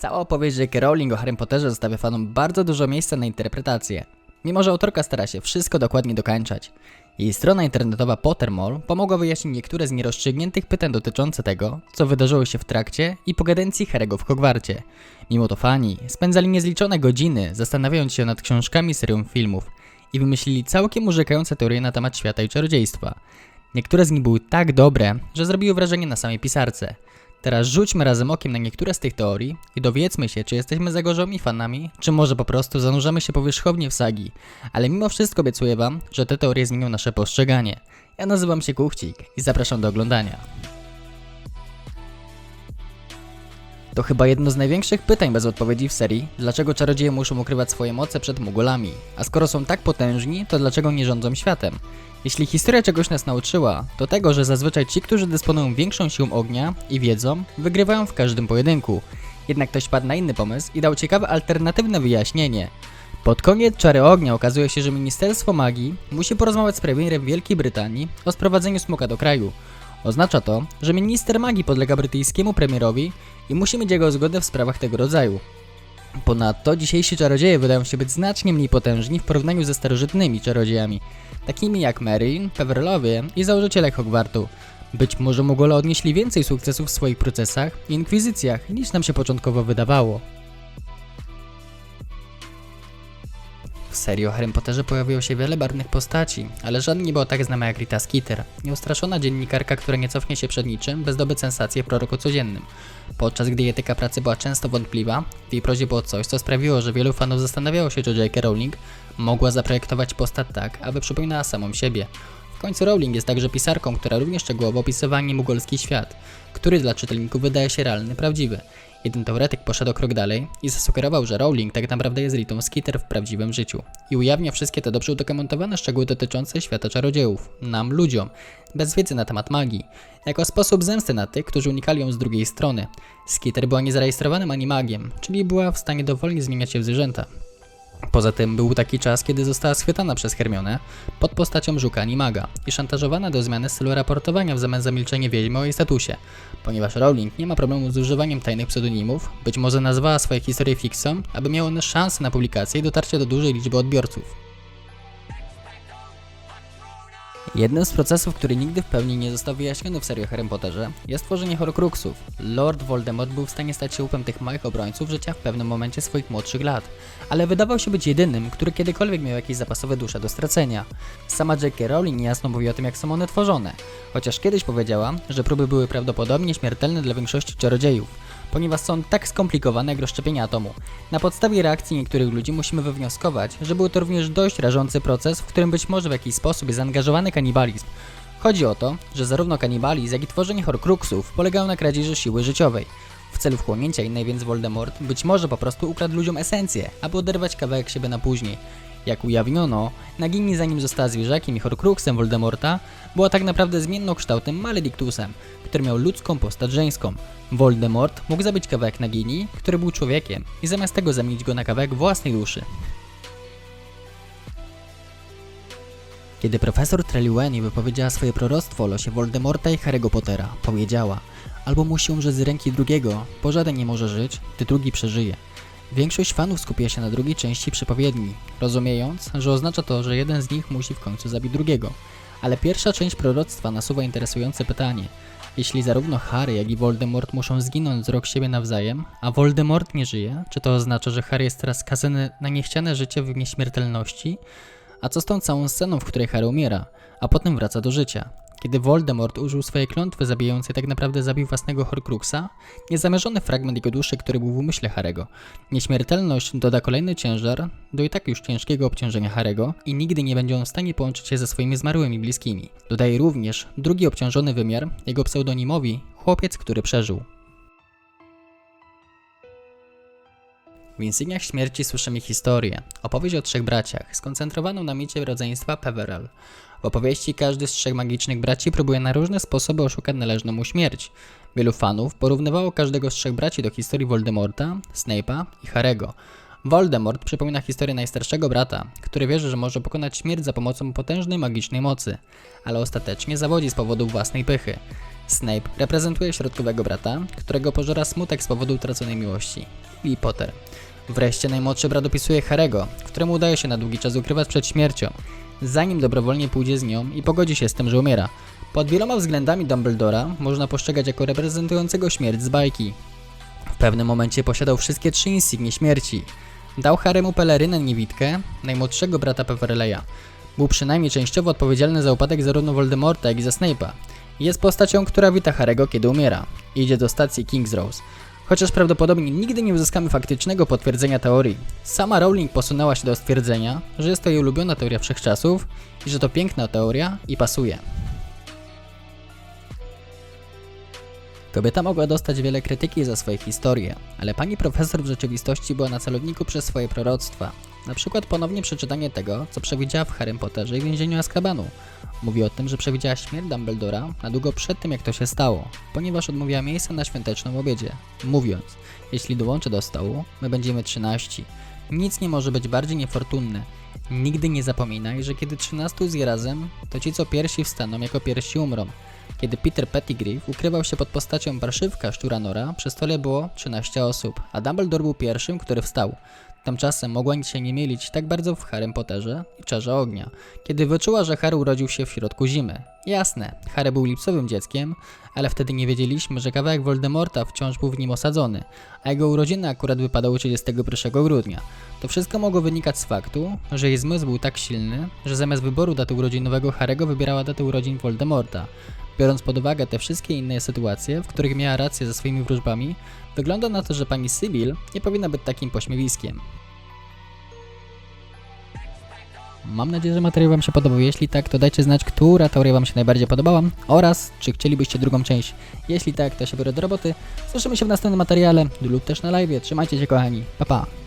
Cała opowieść J.K. Rowling o Harry Potterze zostawia fanom bardzo dużo miejsca na interpretację, mimo że autorka stara się wszystko dokładnie dokańczać. Jej strona internetowa Pottermore pomogła wyjaśnić niektóre z nierozstrzygniętych pytań dotyczące tego, co wydarzyło się w trakcie i po kadencji Harry'ego w Hogwarcie. Mimo to fani spędzali niezliczone godziny zastanawiając się nad książkami serią filmów i wymyślili całkiem urzekające teorie na temat świata i czarodziejstwa. Niektóre z nich były tak dobre, że zrobiły wrażenie na samej pisarce. Teraz rzućmy razem okiem na niektóre z tych teorii i dowiedzmy się, czy jesteśmy zagorzałymi fanami, czy może po prostu zanurzamy się powierzchownie w sagi. Ale mimo wszystko obiecuję wam, że te teorie zmienią nasze postrzeganie. Ja nazywam się Kuchcik i zapraszam do oglądania. To chyba jedno z największych pytań bez odpowiedzi w serii, dlaczego czarodzieje muszą ukrywać swoje moce przed mugolami, a skoro są tak potężni, to dlaczego nie rządzą światem? Jeśli historia czegoś nas nauczyła, to tego, że zazwyczaj ci, którzy dysponują większą siłą ognia i wiedzą, wygrywają w każdym pojedynku. Jednak ktoś padł na inny pomysł i dał ciekawe alternatywne wyjaśnienie. Pod koniec Czary Ognia okazuje się, że Ministerstwo Magii musi porozmawiać z premierem Wielkiej Brytanii o sprowadzeniu smoka do kraju. Oznacza to, że minister magii podlega brytyjskiemu premierowi i musi mieć jego zgodę w sprawach tego rodzaju. Ponadto dzisiejsi czarodzieje wydają się być znacznie mniej potężni w porównaniu ze starożytnymi czarodziejami, takimi jak Merlin, Peverlowie i założyciele Hogwartu. Być może Mugole odnieśli więcej sukcesów w swoich procesach i inkwizycjach niż nam się początkowo wydawało. W serii o Harrym Potterze pojawiło się wiele barwnych postaci, ale żaden nie był tak znany jak Rita Skeeter, nieustraszona dziennikarka, która nie cofnie się przed niczym, by zdobyć sensację w proroku codziennym. Podczas gdy etyka pracy była często wątpliwa, w jej prozie było coś, co sprawiło, że wielu fanów zastanawiało się, czy J.K. Rowling mogła zaprojektować postać tak, aby przypominała samą siebie. W końcu Rowling jest także pisarką, która również szczegółowo opisywała niemugolski świat, który dla czytelników wydaje się realny, prawdziwy. Jeden teoretyk poszedł o krok dalej i zasugerował, że Rowling tak naprawdę jest Ritą Skeeter w prawdziwym życiu i ujawnia wszystkie te dobrze udokumentowane szczegóły dotyczące świata czarodziejów, nam ludziom, bez wiedzy na temat magii, jako sposób zemsty na tych, którzy unikali ją z drugiej strony. Skeeter była niezarejestrowanym animagiem, czyli była w stanie dowolnie zmieniać się w zwierzęta. Poza tym był taki czas, kiedy została schwytana przez Hermionę pod postacią żuka Animaga i szantażowana do zmiany stylu raportowania w zamian za milczenie wiedźmy o jej statusie. Ponieważ Rowling nie ma problemu z używaniem tajnych pseudonimów, być może nazwała swoje historie fiksą, aby miały one szansę na publikację i dotarcie do dużej liczby odbiorców. Jednym z procesów, który nigdy w pełni nie został wyjaśniony w serii o Harry Potterze, jest tworzenie Horcruxów. Lord Voldemort był w stanie stać się łupem tych małych obrońców życia w pewnym momencie swoich młodszych lat, ale wydawał się być jedynym, który kiedykolwiek miał jakieś zapasowe dusze do stracenia. Sama J.K. Rowling niejasno mówi o tym, jak są one tworzone, chociaż kiedyś powiedziała, że próby były prawdopodobnie śmiertelne dla większości czarodziejów ponieważ są tak skomplikowane jak rozszczepienie atomu. Na podstawie reakcji niektórych ludzi musimy wywnioskować, że był to również dość rażący proces, w którym być może w jakiś sposób jest zaangażowany kanibalizm. Chodzi o to, że zarówno kanibalizm, jak i tworzenie horcruxów polegają na kradzieży siły życiowej. W celu wchłonięcia innej więc Voldemort być może po prostu ukradł ludziom esencję, aby oderwać kawałek siebie na później. Jak ujawniono, Nagini zanim została zwierzakiem i horcruxem Voldemorta, była tak naprawdę zmiennokształtnym Maledictusem, który miał ludzką postać żeńską. Voldemort mógł zabić kawałek Nagini, który był człowiekiem i zamiast tego zamienić go na kawałek własnej duszy. Kiedy profesor Trelawney wypowiedziała swoje proroctwo o losie Voldemorta i Harry'ego Pottera, powiedziała Albo musi umrzeć z ręki drugiego, bo żaden nie może żyć, gdy drugi przeżyje. Większość fanów skupia się na drugiej części przepowiedni, rozumiejąc, że oznacza to, że jeden z nich musi w końcu zabić drugiego. Ale pierwsza część proroctwa nasuwa interesujące pytanie. Jeśli zarówno Harry, jak i Voldemort muszą zginąć z rok siebie nawzajem, a Voldemort nie żyje, czy to oznacza, że Harry jest teraz skazany na niechciane życie w nieśmiertelności? A co z tą całą sceną, w której Harry umiera, a potem wraca do życia? Kiedy Voldemort użył swojej klątwy zabijającej, tak naprawdę zabił własnego Horcruxa, niezamierzony fragment jego duszy, który był w umyśle Harego. Nieśmiertelność doda kolejny ciężar do i tak już ciężkiego obciążenia Harego i nigdy nie będzie on w stanie połączyć się ze swoimi zmarłymi bliskimi. Dodaje również drugi obciążony wymiar jego pseudonimowi chłopiec, który przeżył. W insygniach śmierci słyszymy historię, opowieść o trzech braciach, skoncentrowaną na micie rodzeństwa Peverell. W opowieści każdy z trzech magicznych braci próbuje na różne sposoby oszukać należną mu śmierć. Wielu fanów porównywało każdego z trzech braci do historii Voldemorta, Snape'a i Harego. Voldemort przypomina historię najstarszego brata, który wierzy, że może pokonać śmierć za pomocą potężnej magicznej mocy, ale ostatecznie zawodzi z powodu własnej pychy. Snape reprezentuje środkowego brata, którego pożera smutek z powodu utraconej miłości. Lee Potter. Wreszcie najmłodszy brat opisuje Harego, któremu udaje się na długi czas ukrywać przed śmiercią, zanim dobrowolnie pójdzie z nią i pogodzi się z tym, że umiera. Pod wieloma względami Dumbledora można postrzegać jako reprezentującego śmierć z bajki. W pewnym momencie posiadał wszystkie trzy insygnie śmierci. Dał Haremu pelerynę niewidkę, najmłodszego brata Peverleya. Był przynajmniej częściowo odpowiedzialny za upadek zarówno Voldemorta, jak i za Snape'a. Jest postacią, która wita Harego, kiedy umiera. Idzie do stacji King's Row. Chociaż prawdopodobnie nigdy nie uzyskamy faktycznego potwierdzenia teorii. Sama Rowling posunęła się do stwierdzenia, że jest to jej ulubiona teoria wszechczasów i że to piękna teoria i pasuje. Kobieta mogła dostać wiele krytyki za swoje historie, ale pani profesor w rzeczywistości była na celowniku przez swoje proroctwa. Na przykład ponownie przeczytanie tego, co przewidziała w Harrym Potterze i więzieniu Azkabanu. Mówi o tym, że przewidziała śmierć Dumbledora na długo przed tym, jak to się stało, ponieważ odmówiła miejsca na świątecznym obiedzie, mówiąc, jeśli dołączę do stołu, my będziemy trzynasti. Nic nie może być bardziej niefortunne. Nigdy nie zapominaj, że kiedy 13 zje razem, to ci co pierwsi wstaną, jako pierwsi umrą. Kiedy Peter Pettigrew ukrywał się pod postacią parszywka Szczuranora, przy stole było 13 osób, a Dumbledore był pierwszym, który wstał. Tymczasem mogła się nie mylić tak bardzo w Harrym Potterze i Czarze Ognia, kiedy wyczuła, że Harry urodził się w środku zimy. Jasne, Harry był lipcowym dzieckiem, ale wtedy nie wiedzieliśmy, że kawałek Voldemorta wciąż był w nim osadzony, a jego urodziny akurat wypadały 31 grudnia. To wszystko mogło wynikać z faktu, że jej zmysł był tak silny, że zamiast wyboru daty urodzinowego Harego wybierała datę urodzin Voldemorta. Biorąc pod uwagę te wszystkie inne sytuacje, w których miała rację ze swoimi wróżbami, wygląda na to, że pani Sybil nie powinna być takim pośmiewiskiem. Mam nadzieję, że materiał Wam się podobał. Jeśli tak, to dajcie znać, która teoria Wam się najbardziej podobała oraz czy chcielibyście drugą część. Jeśli tak, to się biorę do roboty. Słyszymy się w następnym materiale lub też na live. Trzymajcie się kochani. Pa pa!